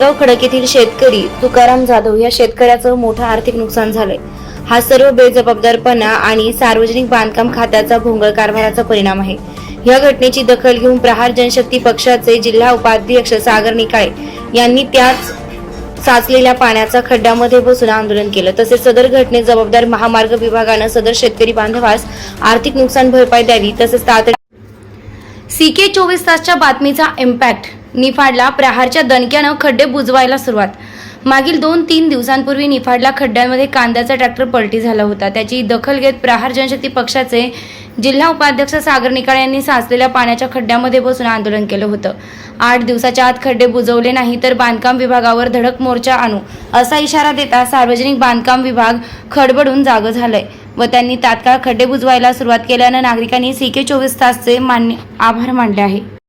गाव खडक येथील शेतकरी तुकाराम जाधव या शेतकऱ्याचं मोठं आर्थिक नुकसान झालंय. हा सर्व बेजबाबदारपणा आणि सार्वजनिक बांधकाम खात्याचा भोंगळ कारभाराचा परिणाम आहे. या घटनेची दखल घेऊन प्रहार जनशक्ती पक्षाचे जिल्हा उपाध्यक्ष सागर निकाळे यांनी त्याच साचलेल्या पाण्याचा खड्ड्यामध्ये बसून आंदोलन केलं. तसेच सदर घटनेत जबाबदार महामार्ग विभागानं सदर शेतकरी बांधवास आर्थिक नुकसान भरपाई द्यावी तसेच तातडी सी के चोवीस तासच्या बातमीचा इम्पॅक्ट. निफाडला प्रहारच्या दणक्यानं खड्डे बुजवायला सुरुवात. मागील दोन तीन दिवसांपूर्वी निफाडला खड्ड्यांमध्ये कांद्याचा ट्रॅक्टर पलटी झाला होता. त्याची दखल घेत प्रहार जनशक्ती पक्षाचे जिल्हा उपाध्यक्ष सागर निकाळे यांनी साचलेल्या पाण्याच्या खड्ड्यामध्ये बसून आंदोलन केलं होतं. आठ दिवसाच्या आत खड्डे बुजवले नाही तर बांधकाम विभागावर धडक मोर्चा आणू असा इशारा देता सार्वजनिक बांधकाम विभाग खडबडून जागं झालंय व त्यांनी तात्काळ खड्डे बुजवायला सुरुवात केल्यानं नागरिकांनी सी के चोवीस तासचे मान्य आभार मानले आहे.